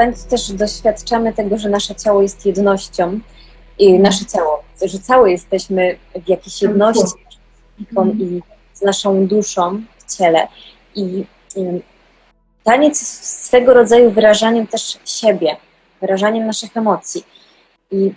tańcu też doświadczamy tego, że nasze ciało jest jednością i nasze ciało, że całe jesteśmy w jakiejś jedności i z naszą duszą w ciele. I taniec jest swego rodzaju wyrażaniem też siebie, wyrażaniem naszych emocji. I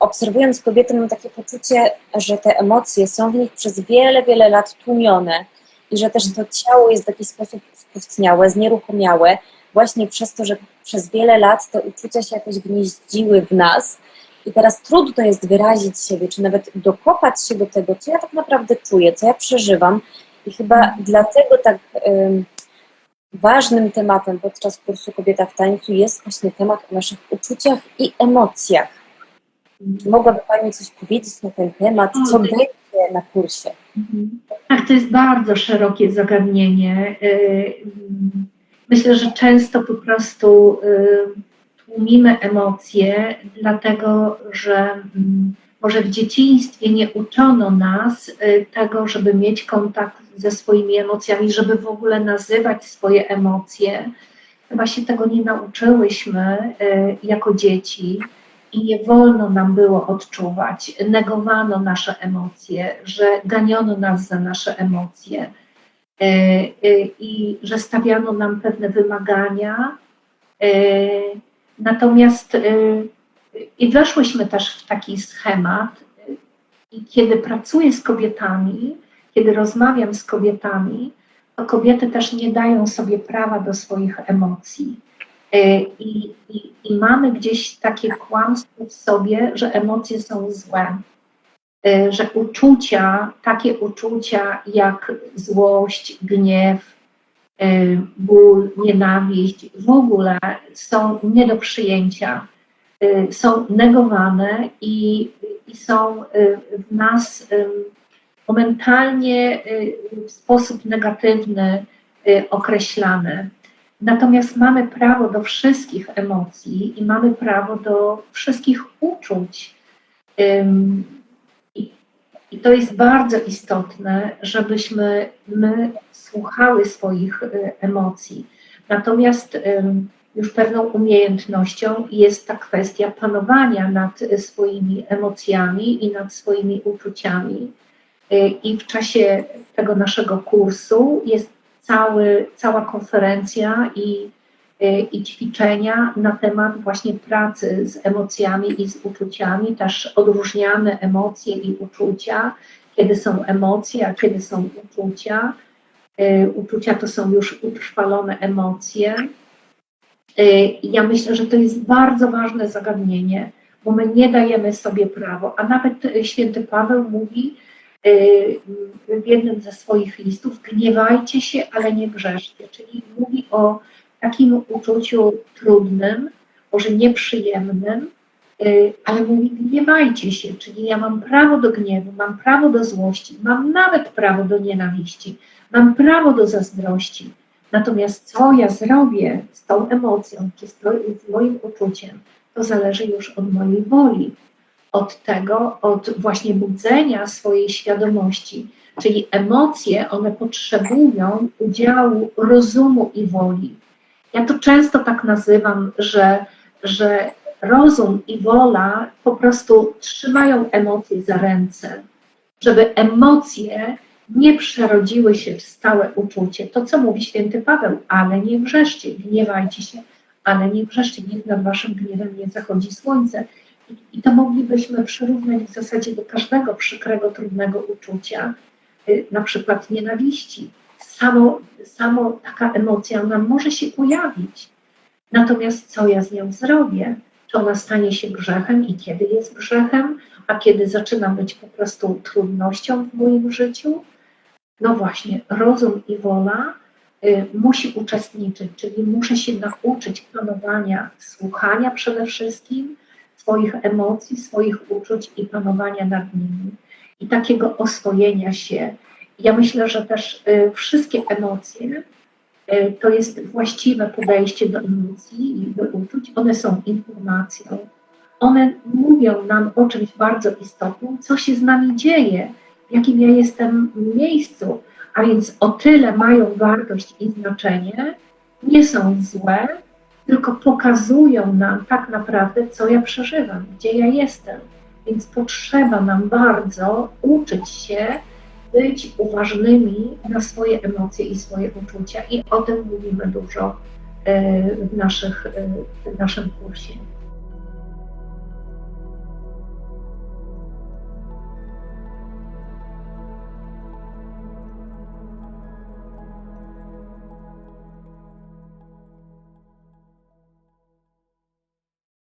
obserwując kobiety, mam takie poczucie, że te emocje są w nich przez wiele, wiele lat tłumione i że też to ciało jest w jakiś sposób spustniałe, znieruchomiałe, właśnie przez to, że przez wiele lat te uczucia się jakoś gnieździły w nas. I teraz trudno jest wyrazić siebie, czy nawet dokopać się do tego, co ja tak naprawdę czuję, co ja przeżywam. I chyba dlatego tak ym, ważnym tematem podczas kursu Kobieta w tańcu jest właśnie temat o naszych uczuciach i emocjach. Czy mogłaby Pani coś powiedzieć na ten temat? Co Oj. będzie na kursie? Tak, to jest bardzo szerokie zagadnienie. Myślę, że często po prostu y, tłumimy emocje, dlatego że mm, może w dzieciństwie nie uczono nas y, tego, żeby mieć kontakt ze swoimi emocjami, żeby w ogóle nazywać swoje emocje. Chyba się tego nie nauczyłyśmy y, jako dzieci i nie wolno nam było odczuwać. Negowano nasze emocje, że ganiono nas za nasze emocje i że stawiano nam pewne wymagania. E, Natomiast e, i weszłyśmy też w taki schemat. e, I kiedy pracuję z kobietami, kiedy rozmawiam z kobietami, to kobiety też nie dają sobie prawa do swoich emocji. E, I, i, I mamy gdzieś takie kłamstwo w sobie, że emocje są złe, E, że uczucia, takie uczucia jak złość, gniew, e, ból, nienawiść w ogóle są nie do przyjęcia, E, są negowane i, i są e, w nas momentalnie e, w sposób negatywny e, określane. Natomiast mamy prawo do wszystkich emocji i mamy prawo do wszystkich uczuć. I, to jest bardzo istotne, żebyśmy my słuchały swoich y, emocji. Natomiast ym, już pewną umiejętnością jest ta kwestia panowania nad y, swoimi emocjami i nad swoimi uczuciami. Y, I w czasie tego naszego kursu jest cały, cała konferencja i, y, i ćwiczenia na temat właśnie pracy z emocjami i z uczuciami. Też odróżniamy emocje i uczucia, kiedy są emocje, a kiedy są uczucia. Y, Uczucia to są już utrwalone emocje. Y, Ja myślę, że to jest bardzo ważne zagadnienie, bo my nie dajemy sobie prawo, a nawet święty Paweł mówi, w jednym ze swoich listów, gniewajcie się, ale nie grzeszcie, czyli mówi o takim uczuciu trudnym, może nieprzyjemnym, y, ale mówi gniewajcie się, czyli ja mam prawo do gniewu, mam prawo do złości, mam nawet prawo do nienawiści, mam prawo do zazdrości. Natomiast co ja zrobię z tą emocją, czy z, moim uczuciem, to zależy już od mojej woli od tego, od właśnie budzenia swojej świadomości. Czyli emocje, one potrzebują udziału rozumu i woli. Ja to często tak nazywam, że, że rozum i wola po prostu trzymają emocje za ręce, żeby emocje nie przerodziły się w stałe uczucie. To, co mówi święty Paweł, ale nie grzeszcie, gniewajcie się, ale nie grzeszcie, niech nad waszym gniewem nie zachodzi słońce. I- I to moglibyśmy przyrównać w zasadzie do każdego przykrego, trudnego uczucia, y, na przykład nienawiści. Samo, samo taka emocja, ona może się pojawić. Natomiast co ja z nią zrobię? Czy ona stanie się grzechem i kiedy jest grzechem, a kiedy zaczyna być po prostu trudnością w moim życiu? No właśnie, rozum i wola y, musi uczestniczyć, czyli muszę się nauczyć panowania, słuchania przede wszystkim, swoich emocji, swoich uczuć i panowania nad nimi i takiego oswojenia się. Ja myślę, że też y, wszystkie emocje y, to jest właściwe podejście do emocji i do uczuć. One są informacją. One mówią nam o czymś bardzo istotnym, co się z nami dzieje, w jakim ja jestem miejscu, a więc o tyle mają wartość i znaczenie, nie są złe, tylko pokazują nam tak naprawdę, co ja przeżywam, gdzie ja jestem. Więc potrzeba nam bardzo uczyć się być uważnymi na swoje emocje i swoje uczucia, i o tym mówimy dużo e, w, naszych, e, w naszym kursie.